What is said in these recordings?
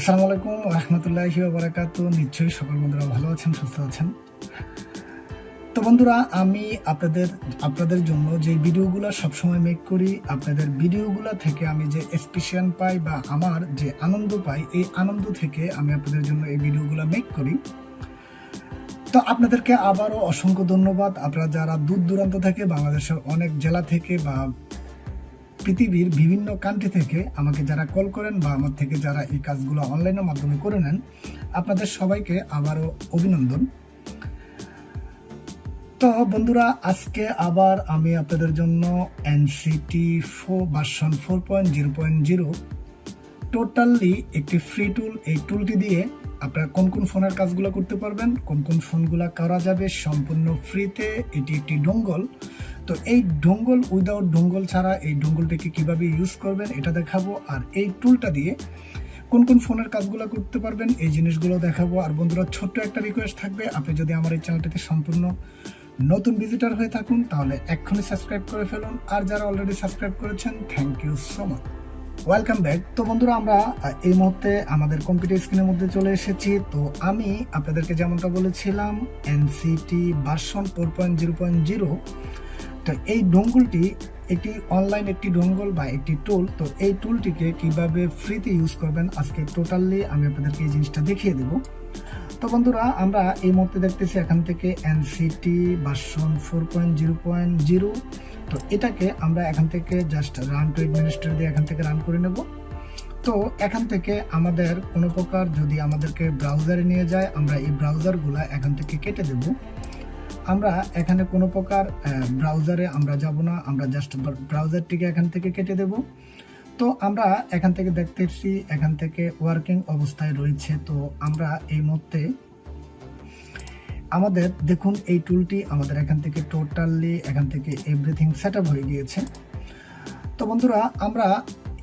আসসালামু আলাইকুম রহমতুল্লাহি বারাকাত নিশ্চয়ই সকল বন্ধুরা ভালো আছেন, সুস্থ আছেন। তো বন্ধুরা, আমি আপনাদের আপনাদের জন্য যে ভিডিওগুলো সবসময় মেক করি, আপনাদের ভিডিওগুলো থেকে আমি যে এক্সপিরিয়েন্স পাই বা আমার যে আনন্দ পাই, এই আনন্দ থেকে আমি আপনাদের জন্য এই ভিডিওগুলো মেক করি। তো আপনাদেরকে আবারও অসংখ্য ধন্যবাদ। আপনারা যারা দূর দূরান্ত থেকে, বাংলাদেশের অনেক জেলা থেকে বা পৃথিবীর বিভিন্ন কান্ট্রি থেকে আমাকে যারা কল করেন বা আমার থেকে যারা এই কাজগুলো অনলাইনের মাধ্যমে করে নেন, আপনাদের সবাইকে আবারও অভিনন্দন। তো বন্ধুরা, আজকে আবার আমি আপনাদের জন্য NCT four version four point zero point zero totally একটি ফ্রি টুল এই টুলটি দিয়ে আপনারা কোন কোন ফোনের কাজগুলো করতে পারবেন, কোন কোন ফোনগুলো করা যাবে সম্পূর্ণ ফ্রিতে এটি একটি ডোঙ্গল তো এই ডোঙ্গল উইদাউট ডোঙ্গল ছাড়া এই ডোঙ্গলটাকে কীভাবে ইউজ করবেন এটা দেখাবো। আর এই টুলটা দিয়ে কোন কোন ফোনের কাজগুলো করতে পারবেন এই জিনিসগুলো দেখাবো। আর বন্ধুরা, ছোট্ট একটা রিকোয়েস্ট থাকবে। আপনি যদি আমার এই চ্যানেলটিতে সম্পূর্ণ নতুন ভিজিটার হয়ে থাকুন, তাহলে এক্ষুনি সাবস্ক্রাইব করে ফেলুন। আর যারা অলরেডি সাবস্ক্রাইব করেছেন thank you so much welcome back তো বন্ধুরা, আমরা এই মুহূর্তে আমাদের কম্পিউটার স্ক্রিনের মধ্যে চলে এসেছি। তো আমি আপনাদেরকে যেমনটা বলেছিলাম NCT version four point zero point zero তো এই ডোঙ্গলটি একটি অনলাইন একটি ডোঙ্গল বা একটি টুল তো এই টুলটিকে কীভাবে ফ্রিতে ইউজ করবেন আজকে টোটালি আমি আপনাদেরকে এই জিনিসটা দেখিয়ে দেবো। তো বন্ধুরা, আমরা এই মুহূর্তে দেখতেছি এখান থেকে NCT version four point zero point zero তো এটাকে আমরা এখান থেকে জাস্ট রান টু অ্যাডমিনিস্ট্রেট দিয়ে এখান থেকে রান করে নেব। তো এখান থেকে আমাদের কোনো প্রকার যদি আমাদেরকে ব্রাউজারে নিয়ে যায়, আমরা এই ব্রাউজারগুলো এখান থেকে কেটে দেব। আমরা এখানে কোনো প্রকার ব্রাউজারে আমরা যাব না, আমরা জাস্ট ব্রাউজারটিকে এখান থেকে কেটে দেব। তো আমরা এখান থেকে দেখতেছি, এখান থেকে ওয়ার্কিং অবস্থায় রয়েছে। তো আমরা এই মুহূর্তে আমাদের, দেখুন এই টুলটি আমাদের এখান থেকে টোটালি এখান থেকে এভরিথিং সেট হয়ে গিয়েছে। তো বন্ধুরা, আমরা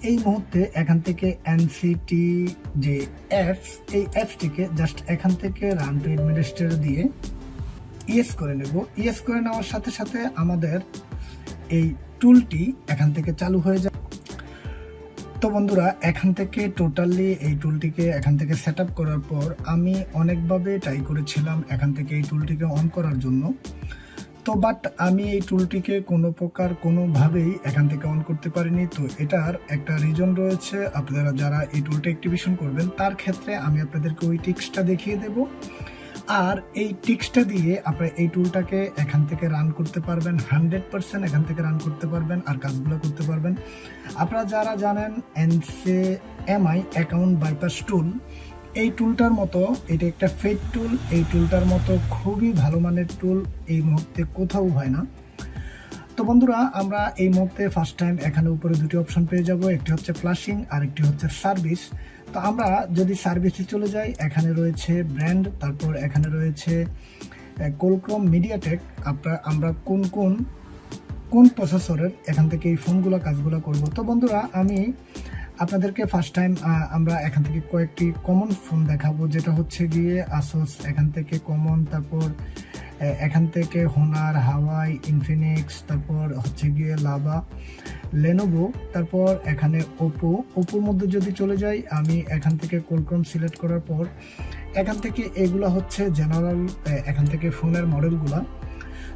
এই মুহূর্তে এখান থেকে এনসিটি যে অ্যাপস এই অ্যাপসটিকে জাস্ট এখান থেকে রান টু অ্যাডমিনিস্ট্রেটর দিয়ে ইয়েস করে নেব। ইয়েস করে নেওয়ার সাথে সাথে আমাদের এই টুলটি এখান থেকে চালু হয়ে যায়। তো বন্ধুরা, এখান থেকে টোটালি এই টুলটিকে এখান থেকে সেট করার পর আমি অনেকভাবে ট্রাই করেছিলাম এখান থেকে এই টুলটিকে অন করার জন্য। তো বাট আমি এই টুলটিকে কোনো প্রকার কোনোভাবেই এখান থেকে অন করতে পারিনি। তো এটার একটা রিজন রয়েছে। আপনারা যারা এই টুলটা অ্যাক্টিভেশন করবেন, তার ক্ষেত্রে আমি আপনাদেরকে ওই টিক্সটা দেখিয়ে দেব। আর এই টিক্সটা দিয়ে আপনারা এই টুলটাকে এখান থেকে রান করতে পারবেন হান্ড্রেড পার্সেন্ট এখান থেকে রান করতে পারবেন আর কাজগুলো করতে পারবেন। আপনারা যারা জানেন এনসে এমআই অ্যাকাউন্ট বাইপাস টুল এই টুলটার মতো, এটা একটা ফেড টুল এই টুলটার মতো খুবই ভালো মানের টুল এই মুহূর্তে কোথাও হয় না। তো বন্ধুরা, আমরা এই মুহূর্তে ফার্স্ট টাইম এখানে উপরে দুটি অপশন পেয়ে যাব, একটি হচ্ছে ফ্লাশিং আর একটি হচ্ছে সার্ভিস তো আমরা যদি সার্ভিসে চলে যাই, এখানে রয়েছে ব্র্যান্ড তারপর এখানে রয়েছে কোলক্রম মিডিয়াটেক আপনার, আমরা কোন কোন কোন প্রসেসরের এখান থেকে এই ফোনগুলো কাজগুলো করব? তো বন্ধুরা, আমি আপনাদেরকে ফার্স্ট টাইম আমরা এখান থেকে কয়েকটি কমন ফোন দেখাবো, যেটা হচ্ছে গিয়ে আসোস এখান থেকে কমন তারপর এখান থেকে হোনার, হাওয়াই, ইনফিনিক্স, তারপর হচ্ছে গিয়ে লাভা, লেনোভো, তারপর এখানে ওপো। ওপোর মধ্যে যদি চলে যাই, আমি এখান থেকে কোলক্রম সিলেক্ট করার পর, এখান থেকে এগুলো হচ্ছে জেনারেল এখান থেকে ফোনের মডেলগুলা।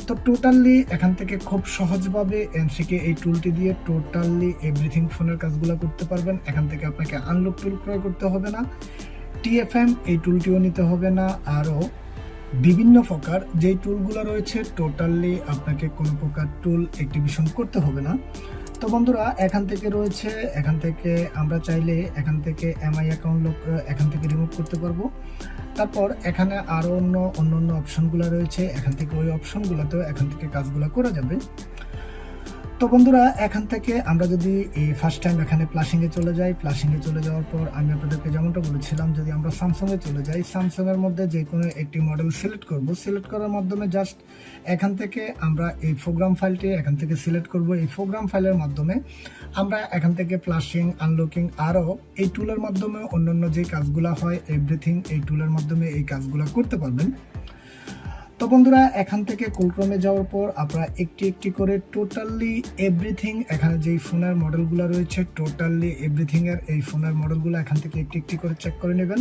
তো টোটালি এখান থেকে খুব সহজভাবে এনসিকে এই টুলটি দিয়ে টোটালি এভরিথিং ফোনের কাজগুলো করতে পারবেন। এখান থেকে আপনাকে আনলক টুল ক্রয় করতে হবে না। টিএফএম এই টুলটিও নিতে হবে না। আরও বিভিন্ন প্রকার যেই টুলগুলো রয়েছে টোটালি আপনাকে কোনো প্রকার টুল অ্যাক্টিভেশন করতে হবে না। তো বন্ধুরা, এখান থেকে রয়েছে, এখান থেকে আমরা চাইলে এখান থেকে এমআই অ্যাকাউন্ট লোক এখান থেকে রিমুভ করতে পারব। তারপর এখানে আরও অন্য অন্য অন্য অপশনগুলো রয়েছে, এখান থেকে ওই অপশনগুলোতেও এখান থেকে কাজগুলো করা যাবে। তো বন্ধুরা, এখান থেকে আমরা যদি এই ফার্স্ট টাইম এখানে প্লাসিংয়ে চলে যাই প্লাসিংয়ে চলে যাওয়ার পর আমি আপনাদেরকে যেমনটা বলেছিলাম, যদি আমরা স্যামসাংয়ে চলে যাই স্যামসাংয়ের মধ্যে যে কোনো একটি মডেল সিলেক্ট করব। সিলেক্ট করার মাধ্যমে জাস্ট এখান থেকে আমরা এই প্রোগ্রাম ফাইলটি এখান থেকে সিলেক্ট করব। এই প্রোগ্রাম ফাইলের মাধ্যমে আমরা এখান থেকে প্লাসিং আনলকিং আরও এই টুলের মাধ্যমে অন্যান্য যে কাজগুলো হয় এভরিথিং এই টুলের মাধ্যমে এই কাজগুলো করতে পারবেন। তো বন্ধুরা, এখান থেকে কুলক্রমে যাওয়ার পর আপনারা একটি একটি করে টোটালি এভরিথিং এখানে যেই ফোনের মডেলগুলো রয়েছে টোটালি এভরিথিং এর এই ফোনের মডেলগুলো এখান থেকে একটি একটি করে চেক করে নেবেন।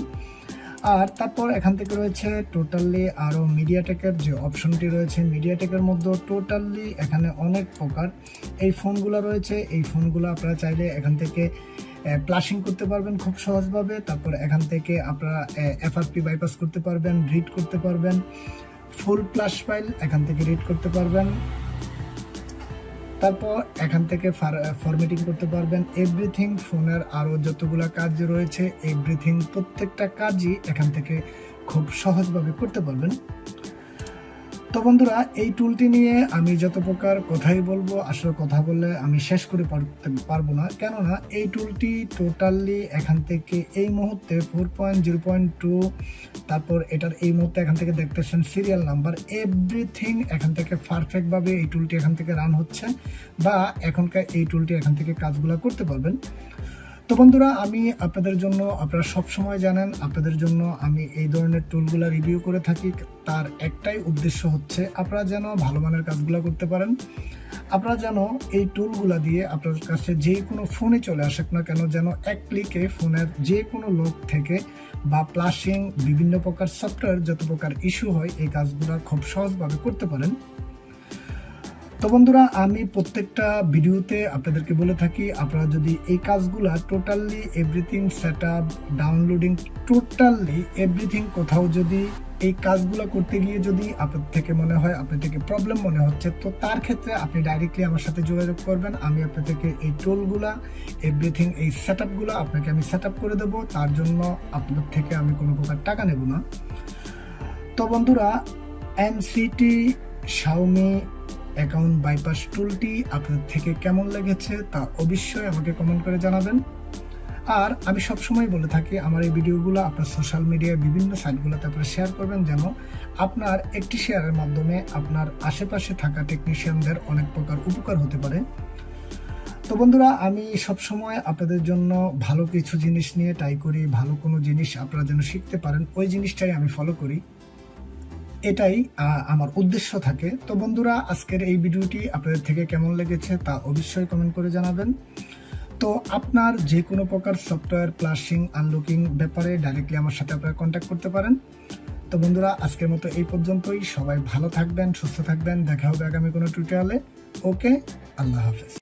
আর তারপর এখান থেকে রয়েছে টোটালি আরও মিডিয়াটেকের যে অপশনটি রয়েছে মিডিয়াটেকের মধ্যে টোটালি এখানে অনেক প্রকার এই ফোনগুলো রয়েছে। এই ফোনগুলো আপনারা চাইলে এখান থেকে প্লাশিং করতে পারবেন খুব সহজভাবে। তারপর এখান থেকে আপনারা এফআরপি বাইপাস করতে পারবেন রিড করতে পারবেন। ফুল প্লাস ফাইল এখান থেকে রিড করতে পারবেন। তারপর এখান থেকে ফরমেটিং করতে পারবেন। এভরিথিং ফোনের আরও যতগুলো কাজ রয়েছে এভরিথিং প্রত্যেকটা কাজই এখান থেকে খুব সহজভাবে করতে পারবেন। তো বন্ধুরা, এই টুলটি নিয়ে আমি যত প্রকার কথাই বলব, আসলে কথা বললে আমি শেষ করে পারব না। কেননা, এই টুলটি টোটালি এখান থেকে এই মুহূর্তে four point zero point two তারপর এটার এই মুহূর্তে এখান থেকে দেখতেছেন সিরিয়াল নাম্বার এভরিথিং এখান থেকে পারফেক্টভাবে এই টুলটি এখান থেকে রান হচ্ছে বা এখনকার এই টুলটি এখান থেকে কাজগুলো করতে পারবেন। তো বন্ধুরা, আমি আপনাদের জন্য, আপনারা সব সময় জানেন, আপনাদের জন্য আমি এই ধরনের টুলগুলো রিভিউ করে থাকি। তার একটাই উদ্দেশ্য হচ্ছে, আপনারা যেন ভালো মানের কাজগুলো করতে পারেন। আপনারা যেন এই টুলগুলো দিয়ে আপনার কাছে যে কোনো ফোনে চলে আসুক না কেন, যেন এক ক্লিকে ফোনের যে কোনো লোক থেকে বা প্লাশিং বিভিন্ন প্রকার সফটওয়্যার যত প্রকার ইস্যু হয়, এই কাজগুলো খুব সহজভাবে করতে পারেন। তো বন্ধুরা, আমি প্রত্যেকটা ভিডিওতে আপনাদেরকে বলে থাকি, আপনারা যদি এই কাজগুলা totally everything set up downloading totally everything কোথাও যদি এই কাজগুলো করতে গিয়ে যদি আপনার থেকে মনে হয়, আপনার থেকে প্রবলেম মনে হচ্ছে, তো তার ক্ষেত্রে আপনি ডাইরেক্টলি আমার সাথে যোগাযোগ করবেন। আমি আপনার থেকে এই টোলগুলা এভরিথিং এই সেট আপগুলো আপনাকে আমি সেট আপ করে দেবো। তার জন্য আপনার থেকে আমি কোনো প্রকার টাকা নেব না। তো বন্ধুরা এনসিটি শাওমি অ্যাকাউন্ট বাইপাস টুলটি আপনার থেকে কেমন লেগেছে তা অবশ্যই আমাকে কমেন্ট করে জানাবেন। আর আমি সবসময় বলে থাকি, আমার এই ভিডিওগুলো আপনার সোশ্যাল মিডিয়ায় বিভিন্ন সাইটগুলোতে আপনারা শেয়ার করবেন যেন আপনার একটি শেয়ারের মাধ্যমে আপনার আশেপাশে থাকা টেকনিশিয়ানদের অনেক প্রকার উপকার হতে পারে। তো বন্ধুরা, আমি সবসময় আপনাদের জন্য ভালো কিছু জিনিস নিয়ে ট্রাই করি, ভালো কোনো জিনিস আপনারা যেন শিখতে পারেন, ওই জিনিসটাই আমি ফলো করি। এটাই আমার উদ্দেশ্য থাকে। তো বন্ধুরা, আজকের এই ভিডিওটি আপনাদের থেকে কেমন লেগেছে তা অবশ্যই কমেন্ট করে জানাবেন। তো আপনার যে কোনো প্রকার সফটওয়্যার প্লাসিং আনলকিং ব্যাপারে ডাইরেক্টলি আমার সাথে আপনারা কন্ট্যাক্ট করতে পারেন। তো বন্ধুরা, আজকের মতো এই পর্যন্তই। সবাই ভালো থাকবেন, সুস্থ থাকবেন। দেখা হবে আগামী কোনো টিউটোরিয়ালে ওকে আল্লাহ হাফেজ।